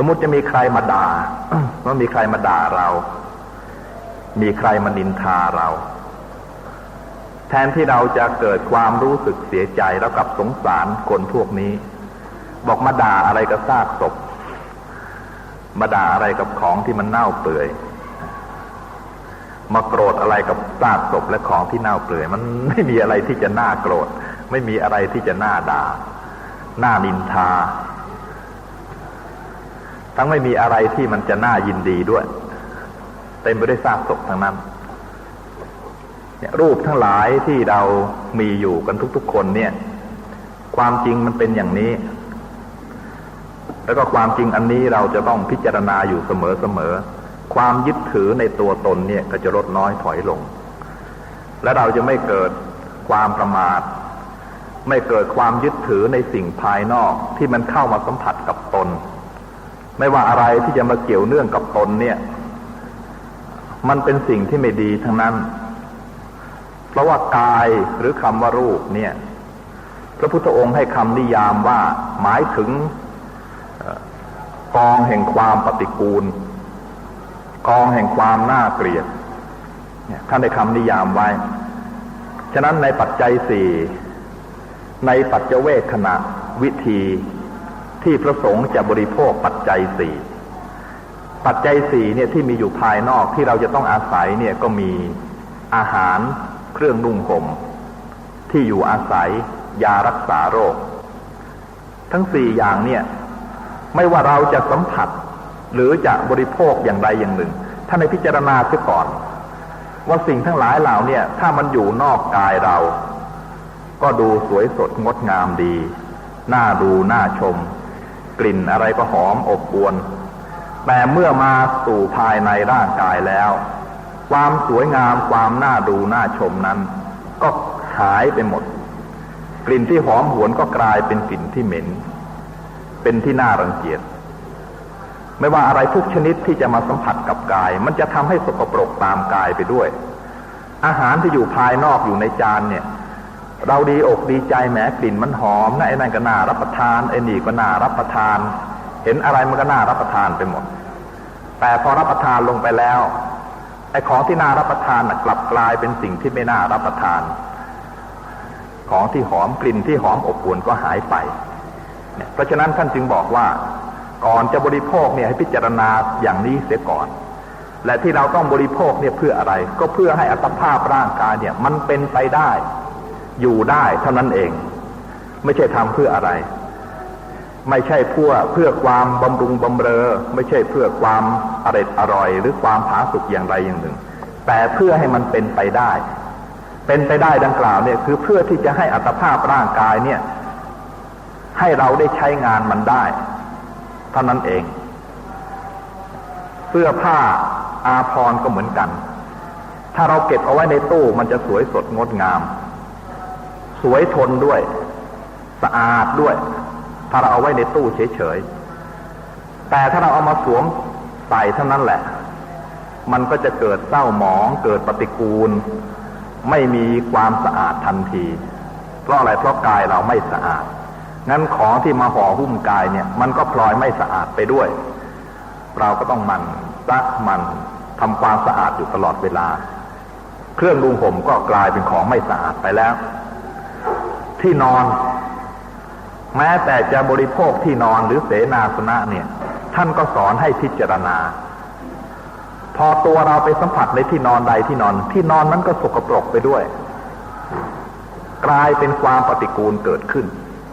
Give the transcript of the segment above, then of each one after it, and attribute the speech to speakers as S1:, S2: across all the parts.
S1: สมมติจะมีใครมาด่าว่ามีใครมาด่าเรา มีใครมานินทาเรา แทนที่เราจะเกิดความรู้สึกเสียใจแล้วกับสงสารคนพวกนี้ บอกมาด่าอะไรกับซากศพ มาด่าอะไรกับของที่มันเน่าเปื่อย มาโกรธอะไรกับซากศพและของที่เน่าเปื่อย มันไม่มีอะไรที่จะน่าโกรธ ไม่มีอะไรที่จะน่าด่า น่านินทา ทั้งไม่มีอะไรที่มันจะน่ายินดีด้วย เต็มไปด้วยซากศพทั้งนั้นเนี่ยรูปทั้งหลายที่เรามีอยู่กันทุกๆคนเนี่ย ความจริงมันเป็นอย่างนี้ แล้วก็ความจริงอันนี้เราจะต้องพิจารณาอยู่เสมอๆความยึดถือในตัวตนเนี่ยก็จะลดน้อยถอยลง และเราจะไม่เกิดความประมาท ไม่เกิดความยึดถือในสิ่งภายนอกที่มันเข้ามาสัมผัสกับตน ไม่ว่าอะไรที่จะมาเกี่ยวเนื่องกับตนเนี่ย มันเป็นสิ่งที่ไม่ดีทั้งนั้น เพราะว่ากายหรือคำว่ารูปเนี่ย พระพุทธองค์ให้คำนิยามว่าหมายถึงกองแห่งความปฏิกูล กองแห่งความน่าเกลียดท่านได้คำนิยามไว้ ฉะนั้นในปัจจัยสี่ในปัจเจเวคขณะวิธี ที่พระสงฆ์จะบริโภคปัจจัยสี่ปัจจัยสี่เนี่ยที่มีอยู่ภายนอกที่เราจะต้องอาศัยเนี่ยก็มีอาหารเครื่องนุ่งห่มที่อยู่อาศัย ยารักษาโรค ทั้งสี่อย่างเนี่ย ไม่ว่าเราจะสัมผัส หรือจะบริโภคอย่างใดอย่างหนึ่งท่านในพิจารณาเสียก่อน ว่าสิ่งทั้งหลายเหล่าเนี่ย ถ้ามันอยู่นอกกายเรา ก็ดูสวยสดงดงามดี น่าดูน่าชม กลิ่นอะไรก็หอมอบอวน แต่เมื่อมาสู่ภายในร่างกายแล้ว ความสวยงามความน่าดูน่าชมนั้น ก็หายไปหมด กลิ่นที่หอมหวนก็กลายเป็นกลิ่นที่เหม็น เป็นที่น่ารังเกียจไม่ว่าอะไรทุกชนิดที่จะมาสัมผัสกับกาย มันจะทำให้สกปรกตามกายไปด้วย อาหารที่อยู่ภายนอกอยู่ในจานเนี่ย เราดีอกดีใจแหมกลิ่นมันหอมนะไอ้นั่นก็น่ารับประทานไอ้นี่ก็น่ารับประทาน เห็นอะไรมันก็น่ารับประทานไปหมด แต่พอรับประทานลงไปแล้วไอ้ของที่น่ารับประทานกลับกลายเป็นสิ่งที่ไม่น่ารับประทาน ของที่หอมกลิ่นที่หอมอบอวลก็หายไปเนี่ยเพราะฉะนั้นท่านจึงบอกว่า ก่อนจะบริโภคเนี่ยให้พิจารณาอย่างนี้เสียก่อน และที่เราต้องบริโภคเนี่ยเพื่ออะไร ก็เพื่อให้อัตภาพร่างกายเนี่ย มันเป็นไปได้ อยู่ได้เท่านั้นเอง ไม่ใช่ทำเพื่ออะไร ไม่ใช่เพื่อเพื่อความบำรุงบำเรอ ไม่ใช่เพื่อความอร่อยอร่อย หรือความผาสุกอย่างใดอย่างหนึ่ง แต่เพื่อให้มันเป็นไปได้ เป็นไปได้ดังกล่าวเนี่ยคือเพื่อที่จะให้อัตภาพร่างกายเนี่ย ให้เราได้ใช้งานมันได้เท่านั้นเองเสื้อผ้าอาภรณ์ก็เหมือนกัน ถ้าเราเก็บเอาไว้ในตู้มันจะสวยสดงดงาม สวยทนด้วย สะอาดด้วย ถ้าเราเอาไว้ในตู้เฉยๆ แต่ถ้าเราเอามาสวมใส่เท่านั้นแหละ มันก็จะเกิดเศร้าหมอง เกิดปฏิกูล ไม่มีความสะอาดทันที เพราะอะไรเพราะกายเราไม่สะอาด งั้นของที่มาห่อหุ้มกายเนี่ย มันก็พลอยไม่สะอาดไปด้วย เราก็ต้องมันซักมันทำความสะอาดอยู่ตลอดเวลา เครื่องดุงห่มก็กลายเป็นของไม่สะอาดไปแล้ว ที่นอน แม้แต่จะบริโภคที่นอนหรือเสนาสนะเนี่ย ท่านก็สอนให้พิจารณา พอตัวเราไปสัมผัสในที่นอนใดที่นอน ที่นอนนั้นก็สกปรกไปด้วย กลายเป็นความปฏิกูลเกิดขึ้น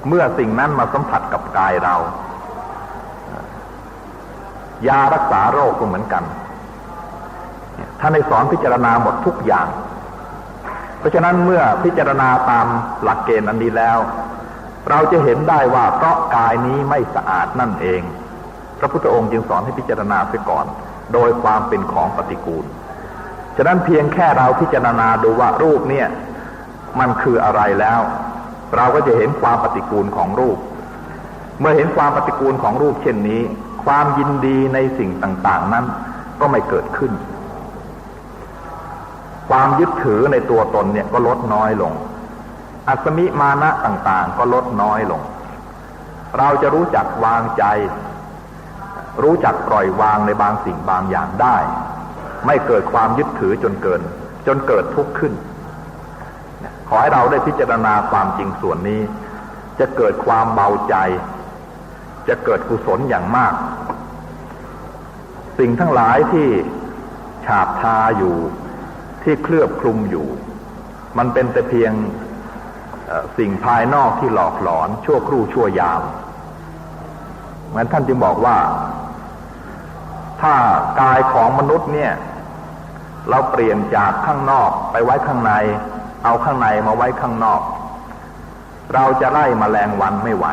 S1: เมื่อสิ่งนั้นมาสัมผัสกับกายเรา ยารักษาโรคก็เหมือนกันท่านในสอนพิจารณาหมดทุกอย่าง ราะฉะนั้นเมื่อพิจารณาตามหลักเกณฑ์อันนี้แล้ว เราจะเห็นได้ว่าเพราะกายนี้ไม่สะอาดนั่นเอง พระพุทธองค์จึงสอนให้พิจารณาเสียก่อน โดยความเป็นของปฏิกูล ฉะนั้นเพียงแค่เราพิจารณาดูว่ารูปเนี่ยมันคืออะไรแล้ว เราก็จะเห็นความปฏิกูลของรูป เมื่อเห็นความปฏิกูลของรูปเช่นนี้ ความยินดีในสิ่งต่างๆ นั้นก็ไม่เกิดขึ้น ความยึดถือในตัวตนเนี่ยก็ลดน้อยลง อัศมิมานะต่างๆ ก็ลดน้อยลง เราจะรู้จักวางใจ รู้จักปล่อยวางในบางสิ่งบางอย่างได้ ไม่เกิดความยึดถือจนเกิน จนเกิดทุกข์ขึ้น ขอให้เราได้พิจารณาความจริงส่วนนี้ จะเกิดความเบาใจ จะเกิดกุศลอย่างมาก สิ่งทั้งหลายที่ฉาบทาอยู่ ที่เคลือบคลุมอยู่ มันเป็นแต่เพียงสิ่งภายนอกที่หลอกหลอน ชั่วครู่ชั่วยามเหมือนท่านจึงบอกว่า ถ้ากายของมนุษย์เนี่ย เราเปลี่ยนจากข้างนอกไปไว้ข้างใน เอาข้างในมาไว้ข้างนอก เราจะไล่มแมลงวันไม่ไหว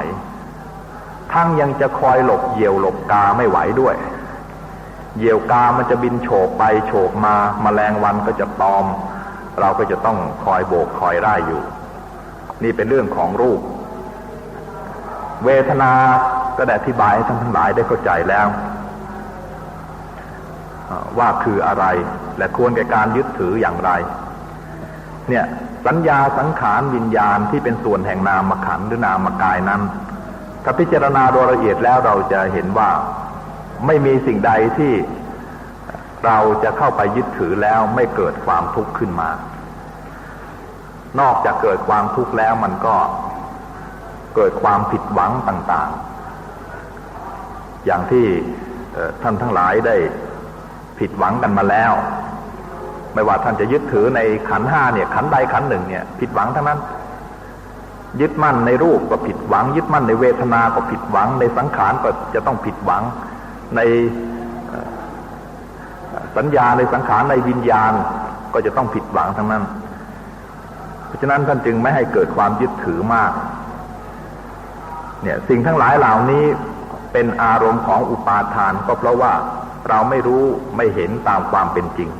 S1: ทั้งยังจะคอยหลบเหยี่ยวหลบกาไม่ไหวด้วย เหยี่ยวกามันจะบินโฉบไปโฉบมามาแมลงวันก็จะตอม เราก็จะต้องคอยโบกคอยไล่อยู่ นี่เป็นเรื่องของรูป เวทนาก็ได้อธิบายให้ท่านทั้งหลายได้เข้าใจแล้วว่าคืออะไร และควรแก่การยึดถืออย่างไร เนี่ยสัญญาสังขารวิญญาณที่เป็นส่วนแห่งนามขันหรือนามกายนั้น ถ้าพิจารณาโดยละเอียดแล้วเราจะเห็นว่า ไม่มีสิ่งใดที่เราจะเข้าไปยึดถือแล้วไม่เกิดความทุกข์ขึ้นมา นอกจากเกิดความทุกข์แล้วมันก็เกิดความผิดหวังต่าง ๆ อย่างที่ท่านทั้งหลายได้ผิดหวังกันมาแล้ว ไม่ว่าท่านจะยึดถือในขันห้าเนี่ย ขันใดขันหนึ่งเนี่ย ผิดหวังทั้งนั้น ยึดมั่นในรูปก็ผิดหวัง ยึดมั่นในเวทนา ก็ผิดหวัง ในสังขารก็จะต้องผิดหวัง ในสัญญาในสังขารในวิญญาณก็จะต้องผิดหวังทั้งนั้น เพราะฉะนั้นท่านจึงไม่ให้เกิดความยึดถือมาก เนี่ยสิ่งทั้งหลายเหล่านี้เป็นอารมณ์ของอุปาทาน ก็เพราะว่าเราไม่รู้ไม่เห็นตามความเป็นจริง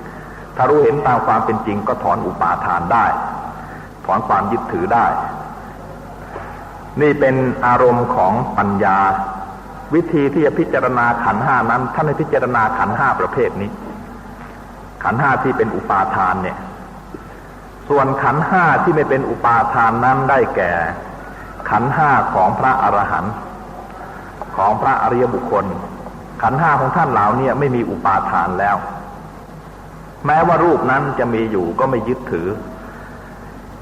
S1: ถ้ารู้เห็นตามความเป็นจริง ก็ถอนอุปาทานได้ ถอนความยึดถือได้ นี่เป็นอารมณ์ของปัญญา วิธีที่จะพิจารณาขันห้านั้นท่านให้พิจารณาขันห้าประเภทนี้ ขันห้าที่เป็นอุปาทานเนี่ย ส่วนขันห้าที่ไม่เป็นอุปาทานนั้นได้แก่ ขันห้าของพระอรหันต์ของพระอริยบุคคล ขันห้าของท่านเหล่านี้ไม่มีอุปาทานแล้ว แม้ว่ารูปนั้นจะมีอยู่ก็ไม่ยึดถือ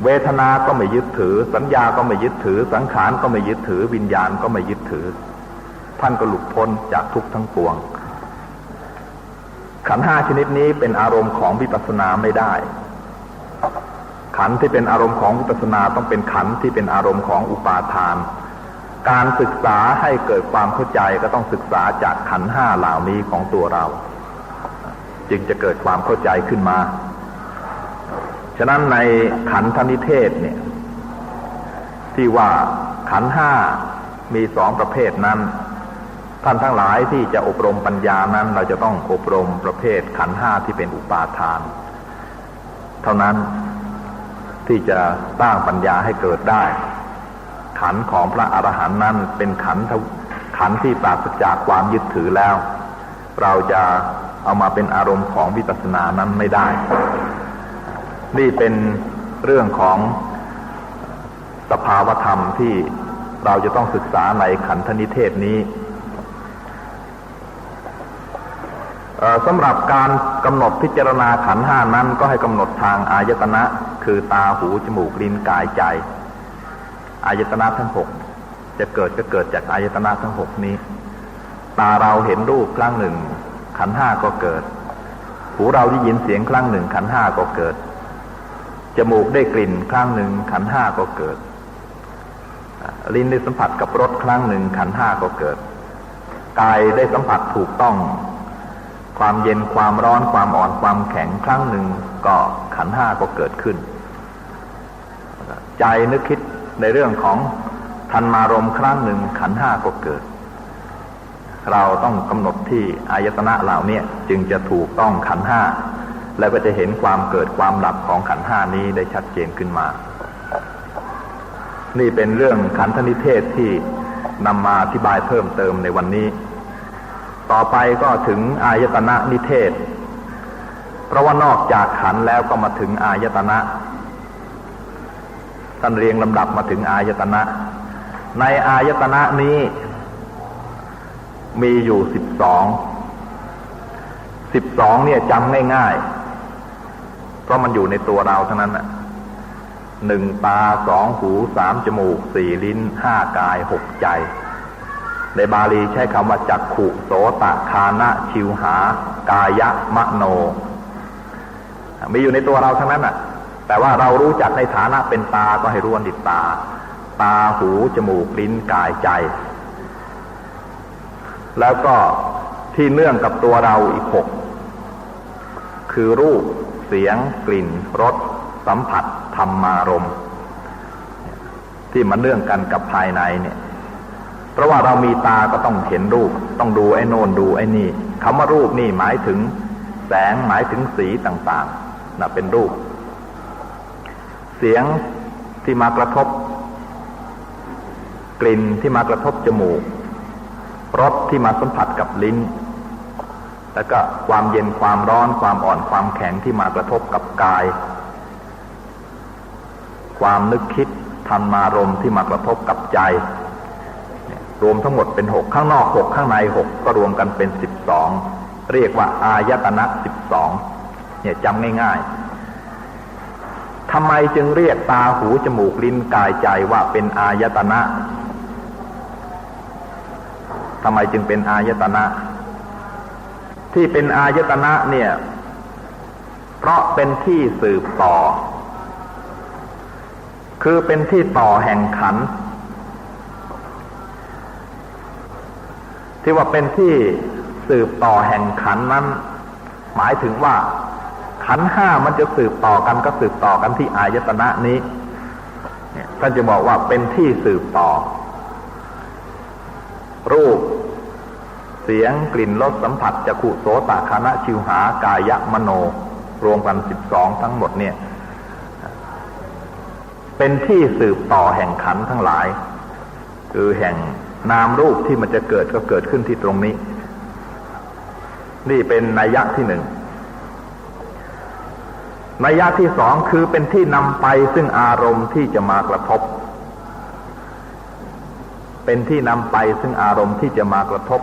S1: เวทนา ก็ไม่ยึดถือ สัญญาก็ไม่ยึดถือ สังขารก็ไม่ยึดถือ วิญญาณก็ไม่ยึดถือ ท่านก็หลุดพ้นจากทุกทั้งปวง ขันห้าชนิดนี้เป็นอารมณ์ของวิปัสสนาไม่ได้ ขันที่เป็นอารมณ์ของวิปัสสนาต้องเป็นขันที่เป็นอารมณ์ของอุปาทาน การศึกษาให้เกิดความเข้าใจก็ต้องศึกษาจากขันห้าเหล่านี้ของตัวเรา จึงจะเกิดความเข้าใจขึ้นมา ฉะนั้นในขันธนิเทศเนี่ยที่ว่าขันห้ามีสองประเภทนั้น ท่านทั้งหลายที่จะอบรมปัญญานั้น เราจะต้องอบรมประเภทขันห้าที่เป็นอุปาทาน เท่านั้นที่จะสร้างปัญญาให้เกิดได้ ขันของพระอรหันต์นั้นเป็นขันขันที่ปราศจากความยึดถือแล้ว เราจะเอามาเป็นอารมณ์ของวิปัสสนานั้นไม่ได้ นี่เป็นเรื่องของสภาวธรรมที่เราจะต้องศึกษาในขันธนิเทศนี้ สำหรับการกำหนดพิจารณาขันห้านั้นก็ให้กำหนดทางอายตนะ คือตาหูจมูกลิ้นกายใจอายตนะทั้งหกจะเกิดก็เกิดจากอายตนะทั้งหกนี้ ตาเราเห็นรูปครั้งหนึ่ง ขันห้าก็เกิด หูเราได้ยินเสียงครั้งหนึ่ง ขันห้าก็เกิดจมูกได้กลิ่นครั้งหนึ่ง ขันห้าก็เกิด ลิ้นได้สัมผัสกับรสครั้งหนึ่งขันห้าก็เกิดกายได้สัมผัสถูกต้อง ความเย็นความร้อนความอ่อนความแข็งครั้งหนึ่งก็ขันห้าก็เกิดขึ้น ใจนึกคิดในเรื่องของทันมารมครั้งหนึ่งขันห้าก็เกิด เราต้องกำหนดที่อายตนะเหล่านี้จึงจะถูกต้องขันห้าแล้วก็จะเห็นความเกิดความดับของขันห้านี้ได้ชัดเจนขึ้นมา นี่เป็นเรื่องขันธนิเทศที่นำมาอธิบายเพิ่มเติมในวันนี้ ต่อไปก็ถึงอายตนะนิเทศ เพราะว่านอกจากขันแล้วก็มาถึงอายตนะท่านเรียงลำดับมาถึงอายตนะ ในอายตนะนี้ มีอยู่สิบสอง สิบสองเนี่ยจำง่ายๆ เพราะมันอยู่ในตัวเราทั้งนั้นน่ะหนึ่งตาสองหูสามจมูกสี่ลิ้นห้ากายหกใจ ในบาลีใช้คำว่าจักขุโสตะคานะชิวหา กายะมะโน มีอยู่ในตัวเราทั้งนั้นน่ะ แต่ว่าเรารู้จักในฐานะเป็นตาก็ให้รู้ว่าติดตา ตาหูจมูกลิ้นกายใจ แล้วก็ที่เนื่องกับตัวเราอีกหกคือรูปเสียง กลิ่นรสสัมผัสธรรมารมที่มันเนื่องกันกับภายในเนี่ย ราะว่าเรามีตาก็ต้องเห็นรูป ต้องดูไอ้โนนดูไอ้นี่คำว่ารูปนี่หมายถึงแสงหมายถึงสีต่างๆนะเป็นรูป เสียงที่มากระทบ กลิ่นที่มากระทบจมูกรสที่มาสัมผัสกับลิ้น แล้วก็ความเย็นความร้อนความอ่อนความแข็งที่มากระทบกับกาย ความนึกคิดธรรมารมที่มากระทบกับใจ รวมทั้งหมดเป็นหกข้างนอกหกข้างในหกก็รวมกันเป็นสิบสองเรียกว่าอายตนะสิบสองเนี่ยจำง่ายๆทำไมจึงเรียกตาหูจมูกลิ้นกายใจว่าเป็นอายตนะทำไมจึงเป็นอายตนะ ที่เป็นอายตนะเนี่ย เพราะเป็นที่สืบต่อ คือเป็นที่ต่อแห่งขัน ที่ว่าเป็นที่สืบต่อแห่งขันนั้น หมายถึงว่า ขันห้ามันจะสืบต่อกันก็สืบต่อกันที่อายตนะนี้ท่านจะบอกว่าเป็นที่สืบต่อ รูป เสียงกลิ่นรสสัมผัสจักขุโสตคานะชิวหากายะมโน รวมกันสิบสองทั้งหมดเนี่ย เป็นที่สืบต่อแห่งขันทั้งหลาย คือแห่ง นามรูปที่มันจะเกิดก็เกิดขึ้นที่ตรงนี้ นี่เป็นนัยยะที่หนึ่งนัยยะที่สองคือเป็นที่นำไปซึ่งอารมณ์ที่จะมากระทบ เป็นที่นำไปซึ่งอารมณ์ที่จะมากระทบ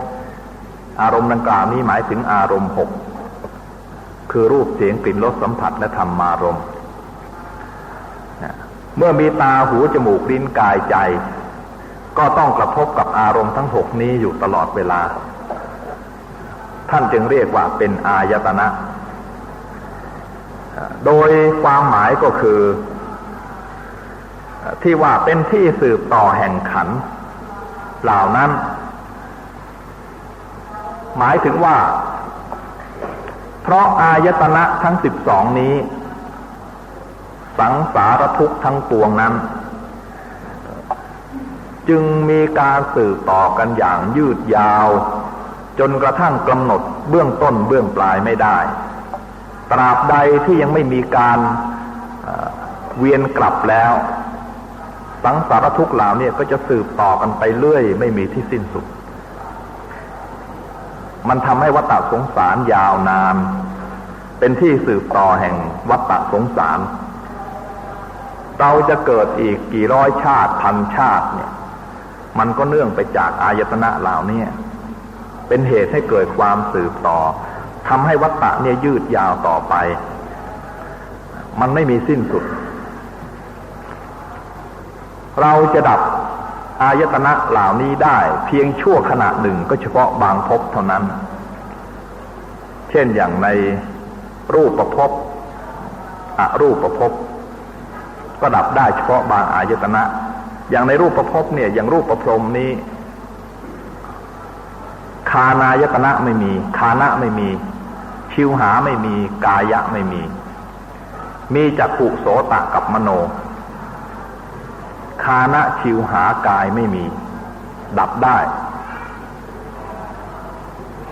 S1: อารมณ์ดังกล่าวนี้หมายถึงอารมณ์หกคือรูปเสียงกลิ่นรสสัมผัสและธรรมารมณ์เมื่อมีตาหูจมูกลิ้นกายใจ ก็ต้องกระทบกับอารมณ์ทั้งหกนี้อยู่ตลอดเวลา ท่านจึงเรียกว่าเป็นอายตนะ โดยความหมายก็คือ ที่ว่าเป็นที่สืบต่อแห่งขันเหล่านั้น หมายถึงว่า เพราะอายตนะทั้งสิบสองนี้ สังสารทุกข์ทั้งปวงนั้น จึงมีการสืบต่อกันอย่างยืดยาว จนกระทั่งกำหนดเบื้องต้นเบื้องปลายไม่ได้ ตราบใดที่ยังไม่มีการเวียนกลับแล้ว สังสารทุกข์เหล่านี้ก็จะสืบต่อกันไปเรื่อย ไม่มีที่สิ้นสุด มันทำให้วัฏสงสารยาวนาน เป็นที่สืบต่อแห่งวัฏสงสาร เราจะเกิดอีกกี่ร้อยชาติพันชาติเนี่ย มันก็เนื่องไปจากอายตนะเหล่านี้เป็นเหตุให้เกิดความสืบต่อทำให้วัฏฏะเนี่ยยืดยาวต่อไป มันไม่มีสิ้นสุด เราจะดับอายตนะเหล่านี้ได้ เพียงชั่วขณะหนึ่งก็เฉพาะบางภพเท่านั้น เช่นอย่างในรูปประพบอรูปประพบก็ดับได้เฉพาะบางอายตนะ อย่างในรูปประพบเนี่ยอย่างรูปประพรมนี้ คานายตนะไม่มี คานะไม่มี ชิวหาไม่มี กายะไม่มี มีจักขุโสตะกับมโน คานะชิวหากายไม่มี ดับได้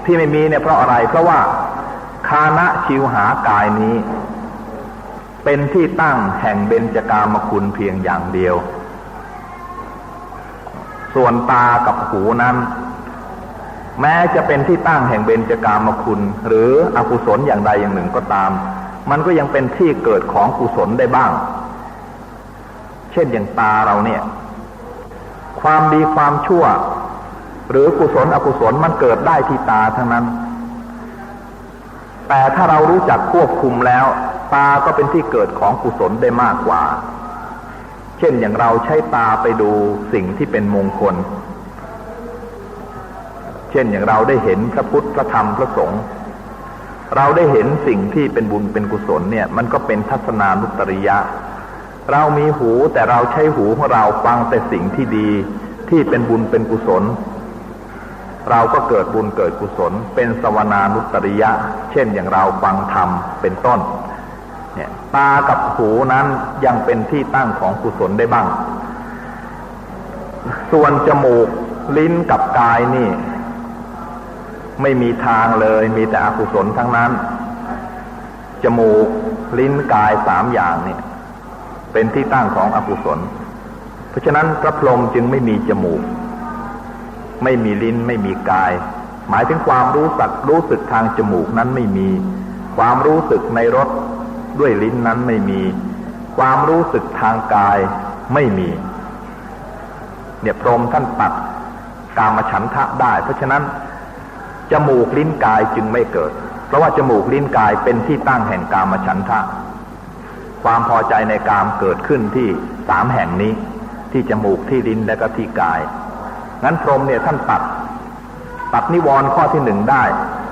S1: ที่ไม่มีเนี่ยเพราะอะไร เพราะว่า คานะชิวหากายนี้ เป็นที่ตั้งแห่งเบญจกามคุณเพียงอย่างเดียว ส่วนตากับหูนั้น แม้จะเป็นที่ตั้งแห่งเบญจกามคุณ หรืออกุศลอย่างใดอย่างหนึ่งก็ตาม มันก็ยังเป็นที่เกิดของกุศลได้บ้าง เช่นอย่างตาเราเนี่ย ความดีความชั่ว หรือกุศลอกุศลมันเกิดได้ที่ตาทั้งนั้น แต่ถ้าเรารู้จักควบคุมแล้ว ตาก็เป็นที่เกิดของกุศลได้มากกว่า เช่นอย่างเราใช้ตาไปดูสิ่งที่เป็นมงคล เช่นอย่างเราได้เห็นพระพุทธพระธรรมพระสงฆ์เราได้เห็นสิ่งที่เป็นบุญเป็นกุศลเนี่ย มันก็เป็นทัศนานุตริยะ เรามีหูแต่เราใช้หูของเราฟังแต่สิ่งที่ดีที่เป็นบุญเป็นกุศล เราก็เกิดบุญเกิดกุศล เป็นสวนานุตริยะ เช่นอย่างเราฟังธรรมเป็นต้น เนี่ยตากับหูนั้นยังเป็นที่ตั้งของกุศลได้บ้าง ส่วนจมูกลิ้นกับกายนี่ ไม่มีทางเลย มีแต่อกุศลทั้งนั้น จมูกลิ้นกายสามอย่างเนี่ย เป็นที่ตั้งของอกุศล เพราะฉะนั้นพระพรหมจึงไม่มีจมูก ไม่มีลิ้นไม่มีกาย หมายถึงความรู้สึกรู้สึกทางจมูกนั้นไม่มี ความรู้สึกในรส ด้วยลิ้นนั้นไม่มี ความรู้สึกทางกายไม่มี เนี่ยพรหมท่านตัดกามฉันทะได้ เพราะฉะนั้น จมูกลิ้นกายจึงไม่เกิด เพราะว่าจมูกลิ้นกายเป็นที่ตั้งแห่งกามฉันทะ ความพอใจในกามเกิดขึ้นที่สามแห่งนี้ ที่จมูกที่ลิ้นและก็ที่กาย งั้นพรหมเนี่ยท่านตัดตัดนิวรณ์ข้อที่หนึ่งได้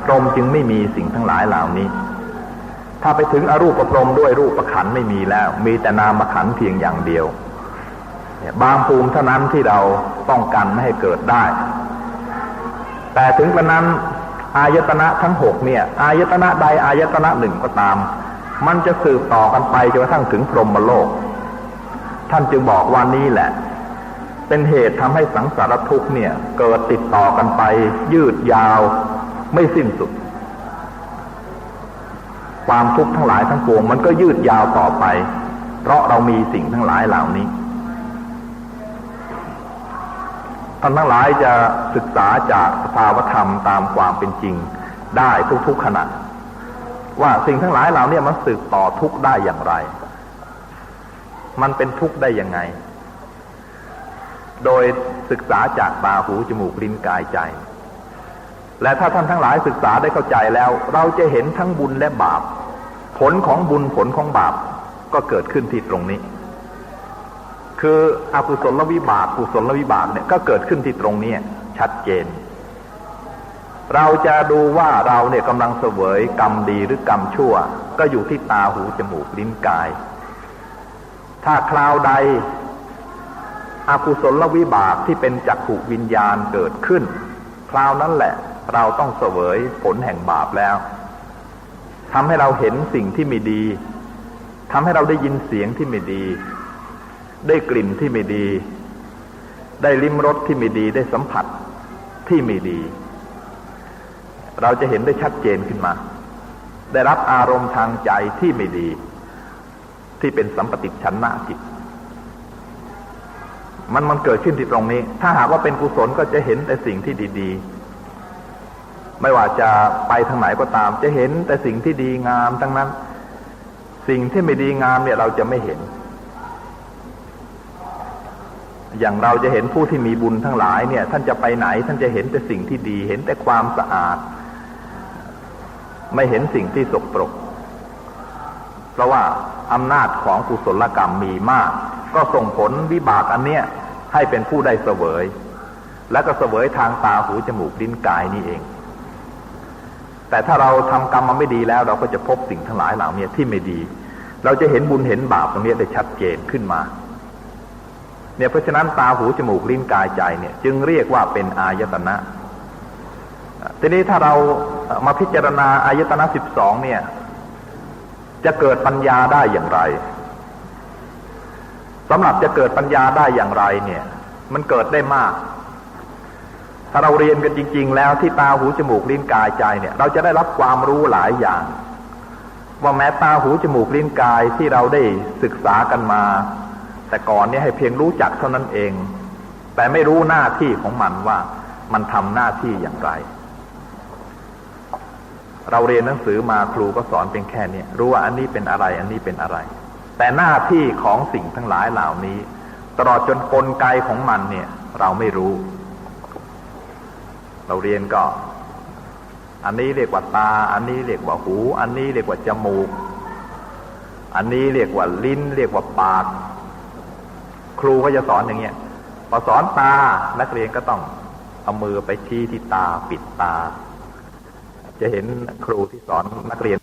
S1: พรหมจึงไม่มีสิ่งทั้งหลายเหล่านี้ ถ้าไปถึงอรูปประพรมด้วยรูปประขันไม่มีแล้ว มีแต่นามขันเพียงอย่างเดียวบางภูมิเท่านั้นที่เราต้องกันไม่ให้เกิดได้ แต่ถึงกระนั้นอายตนะทั้งหกเนี่ย อายตนะใดอายตนะหนึ่งก็ตาม มันจะสืบต่อกันไปจนกระทั่งถึงพรหมโลก ท่านจึงบอกว่านี้แหละ เป็นเหตุทำให้สังสารทุกข์เนี่ย เกิดติดต่อกันไป ยืดยาวไม่สิ้นสุด ความทุกข์ทั้งหลายทั้งปวงมันก็ยืดยาวต่อไป เพราะเรามีสิ่งทั้งหลายเหล่านี้ท่านทั้งหลายจะศึกษาจากสภาวธรรมตามความเป็นจริงได้ทุกๆขณะ ว่าสิ่งทั้งหลายเหล่านี้มันสืบต่อทุกข์ได้อย่างไร มันเป็นทุกข์ได้ยังไง โดยศึกษาจากตาหูจมูกลิ้นกายใจ และถ้าท่านทั้งหลายศึกษาได้เข้าใจแล้ว เราจะเห็นทั้งบุญและบาป ผลของบุญผลของบาปก็เกิดขึ้นที่ตรงนี้ คืออกุศลวิบากกุศลวิบากเนี่ยก็เกิดขึ้นที่ตรงนี้ชัดเจน เราจะดูว่าเราเนี่ยกำลังเสวยกรรมดีหรือกรรมชั่ว ก็อยู่ที่ตาหูจมูกลิ้นกาย ถ้าคราวใดอกุศลวิบากที่เป็นจักขุวิญญาณเกิดขึ้น คราวนั้นแหละ เราต้องเสวยผลแห่งบาปแล้วทำให้เราเห็นสิ่งที่ไม่ดีทำให้เราได้ยินเสียงที่ไม่ดี ได้กลิ่นที่ไม่ดี ได้ลิ้มรสที่ไม่ดี ได้สัมผัสที่ไม่ดี เราจะเห็นได้ชัดเจนขึ้นมา ได้รับอารมณ์ทางใจที่ไม่ดี ที่เป็นสัมปติชันะจิต มันมันเกิดขึ้นที่ตรงนี้ ถ้าหากว่าเป็นกุศลก็จะเห็นแต่สิ่งที่ดี ๆ ไม่ว่าจะไปทางไหนก็ตาม จะเห็นแต่สิ่งที่ดีงามทั้งนั้น สิ่งที่ไม่ดีงามเนี่ยเราจะไม่เห็น อย่างเราจะเห็นผู้ที่มีบุญทั้งหลายเนี่ย ท่านจะไปไหน ท่านจะเห็นแต่สิ่งที่ดี เห็นแต่ความสะอาด ไม่เห็นสิ่งที่สกปรก เพราะว่าอำนาจของกุศลกรรมมีมาก ก็ส่งผลวิบากอันเนี้ยให้เป็นผู้ได้เสวย และก็เสวยทางตาหูจมูกลิ้นกายนี่เอง แต่ถ้าเราทำกรรมมาไม่ดีแล้ว เราก็จะพบสิ่งทั้งหลายเหล่านี้ที่ไม่ดี เราจะเห็นบุญเห็นบาปตรงนี้ได้ชัดเจนขึ้นมา เนี่ยเพราะฉะนั้นตาหูจมูกลิ้นกายใจเนี่ย จึงเรียกว่าเป็นอายตนะทีนี้ถ้าเรามาพิจารณาอายตนะสิบสองเนี่ย จะเกิดปัญญาได้อย่างไรสำหรับจะเกิดปัญญาได้อย่างไรเนี่ย มันเกิดได้มาก ถ้าเราเรียนกันจริง ๆ แล้วที่ตาหูจมูกลิ้นกายใจเนี่ย เราจะได้รับความรู้หลายอย่าง ว่าแม้ตาหูจมูกลิ้นกายที่เราได้ศึกษากันมา แต่ก่อนเนี่ยให้เพียงรู้จักเท่านั้นเอง แต่ไม่รู้หน้าที่ของมันว่ามันทำหน้าที่อย่างไร เราเรียนหนังสือมาครูก็สอนเป็นแค่นี้รู้ว่าอันนี้เป็นอะไร อันนี้เป็นอะไร แต่หน้าที่ของสิ่งทั้งหลายเหล่านี้ ตลอดจนกลไกของมันเนี่ย เราไม่รู้ เราเรียนก็ อันนี้เรียกว่าตา อันนี้เรียกว่าหู อันนี้เรียกว่าจมูก อันนี้เรียกว่าลิ้น เรียกว่าปาก ครูก็จะสอนอย่างเงี้ยพอสอนตา นักเรียนก็ต้องเอามือไปชี้ที่ตาปิดตา จะเห็นครูที่สอนนักเรียน